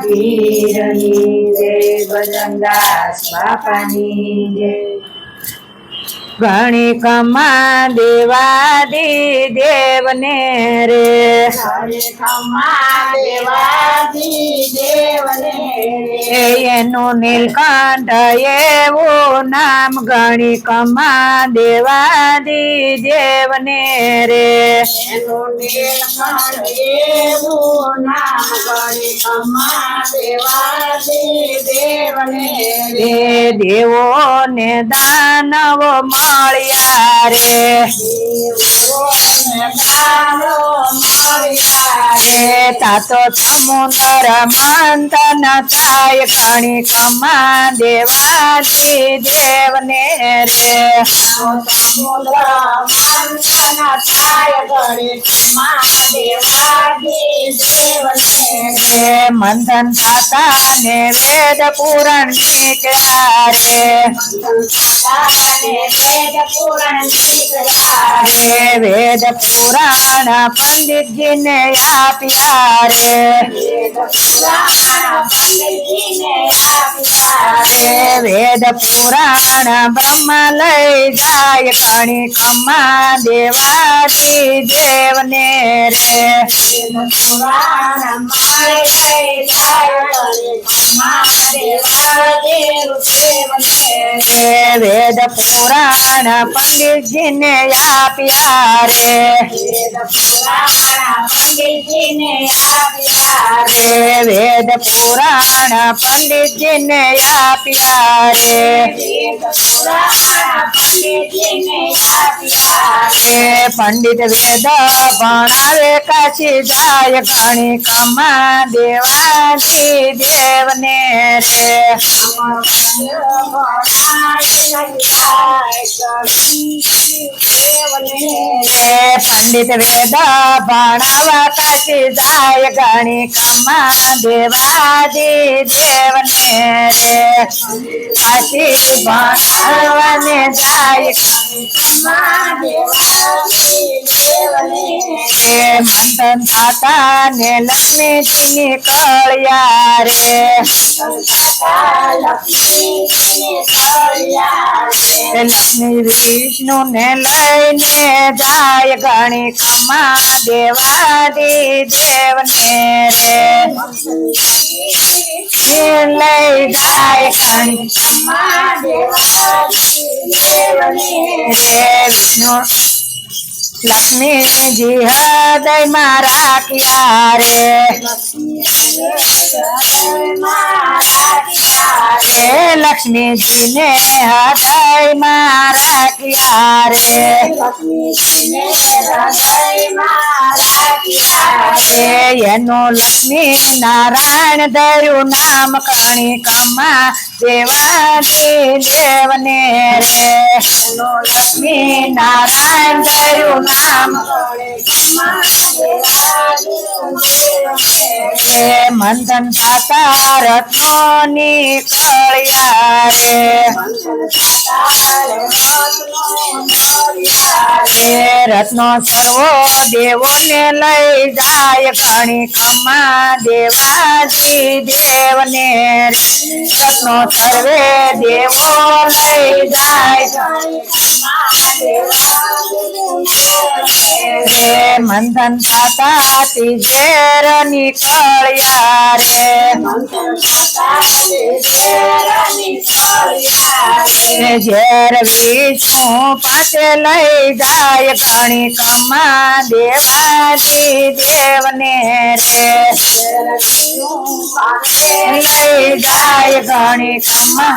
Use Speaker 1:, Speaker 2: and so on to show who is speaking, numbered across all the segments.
Speaker 1: પીરની જય ભજનદાસ બાપાની જય ગણિકમાં દેવાદી દેવને રે
Speaker 2: ગણિકમાં દેવા દેવાદી દેવને
Speaker 1: એ એનું નીલકંઠ એવું નામ ગણિકમાં દેવાદી દેવને રે.
Speaker 2: એનું નીલકંઠ એવું નામ ગણી ખમા દેવાદી દેવને
Speaker 1: રે. દેવો ને દાનવો રે
Speaker 2: મળ્યા
Speaker 1: રે. તાતો સમુદર મંથન થાય દેવને રે.
Speaker 2: સમુદ્ર મંથન થાય ગણે ખમા દેવાદી દેવને
Speaker 1: રે. મંથન ને વેદ પૂરણ નીકળ્યા રે
Speaker 2: સંતાને વેદ પુરાણ નીકળ્યા
Speaker 1: રે વેદ પુરાણ
Speaker 2: પુરાણ પંડિતજીને આપ્યા
Speaker 1: રે. વેદ પુરાણ બ્રહ્મ લઈ જાય
Speaker 2: કણી કમા મહાદેવ દેવને
Speaker 1: રે. વેદ પુરાણ
Speaker 2: પુરાણ પંડિતજીને આપ્યા
Speaker 1: प्यारे
Speaker 2: वेद पुराण पंडित जी
Speaker 1: ने या प्यारे पंडित वेद बनावे काशी जाय गणिकमा देवादी देवने रे પંડિત વેદ ભણાવા પછી જાય ઘણી કમા દેવાદી દેવને રે. કાશી ભણાવવાને જાય રે મંથન થતા ને લક્ષ્મીજી નીકળ્યા રે તે લક્ષ્મી વિષ્ણુ ને લઈને જાય ઘણી કમા દેવાદી દેવને રે એ લઈ જાય ઘણી રે વિષ્ણુ લક્ષ્મીજી હૃદયમાં રાખ્યા રે રે લક્ષ્મીજીને હૃદયમાં રાખ્યા રે રે એનું લક્ષ્મી નારાયણ ધર્યું નામ કણી કમા દેવાદી દેવને રે લક્ષ્મી નારાયણ કર્યું નામ રે મંથન થતા રત્નો નીકળ્યા રે રે રત્નો સર્વો દેવોને લઈ જાય ઘણી ખમા દેવાજી દેવને રત્નો સર્વે દેવો લઈ જાય રે મંથન થતા તિજેર નીકળ્યા રે રે ઝેર વિષ્ણુ પાસે લઈ જાય ઘણી કમા દેવાજી દેવને રે લઈ જાય ઘણી કમા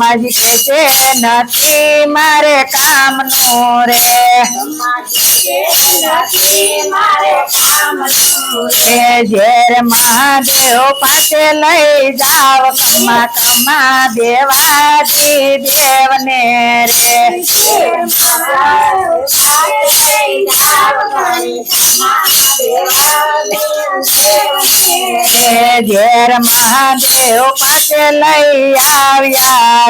Speaker 1: બ્રહ્માજી કહે છે નથી મારે કામનું રે
Speaker 2: બ્રહ્માજી કે નથી મારે કામનું
Speaker 1: એ ઝેર મહાદેવ પાસે લઈ જાવ કમા કમા દેવાજી દેવને રે એ ઝેર મહાદેવ પાસે લઈ આવ્યા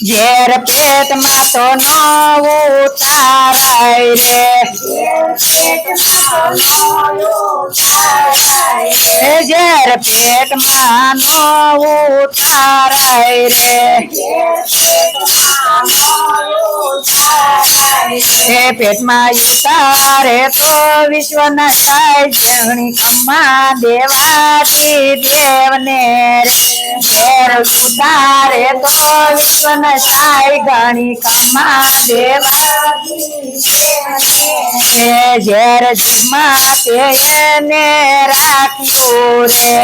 Speaker 1: ઝેર પેટમાં તો નો ઉતારાય રે એ ઝેર પેટમાં નો ઉતારાય રે એ પેટમાં ઉતારે તો વિશ્વ નશાય જણી ખમ્મા દેવાથી દેવને રે ઘેર ઉતારે તો વિશ્વ નશાય ગણી કમા દેવા ઝેર જીભમાં તેને રાખ્યું રે.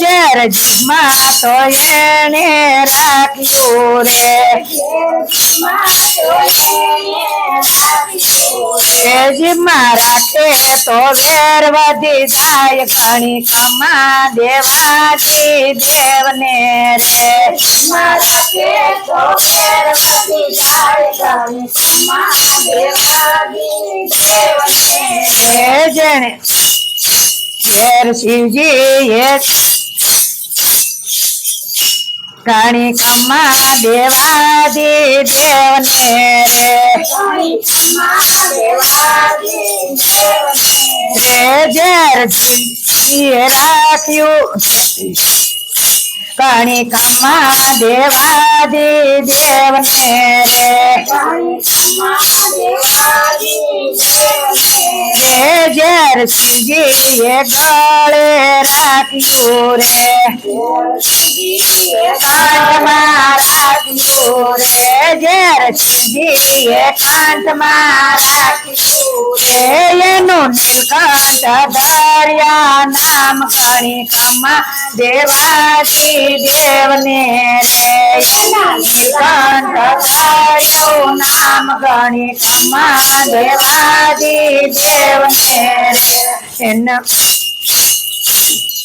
Speaker 1: ઝેર જીભમાં તો એને રાખ્યું રે. એ મારા તે તો વેર વધી જાય ઘણી કમા દેવાથી દેવને રે. મારા તે તો વેર શિવજી જાય ઘણી કમા દેવાજી દેવને રે. રે ઝેર શિવજી રાખ્યું ઘણી કમા દેવાદી દેવને. રે રે ઝેર कणिकम्मा देवादि मेरे। रे जर्सी जी ये गले राखियो रे कांतमा राखियो रे जर्सी जी ये कांत राखियो रे ये नो नीलकांत दरिया નામ ઘણી કમા દેવાથી દેવને રે. એના ઘણી કમા દેવાદી દેવને રે.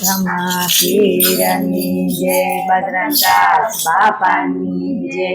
Speaker 1: રમા પીરની જય ભદ્રતા બાપાની જય.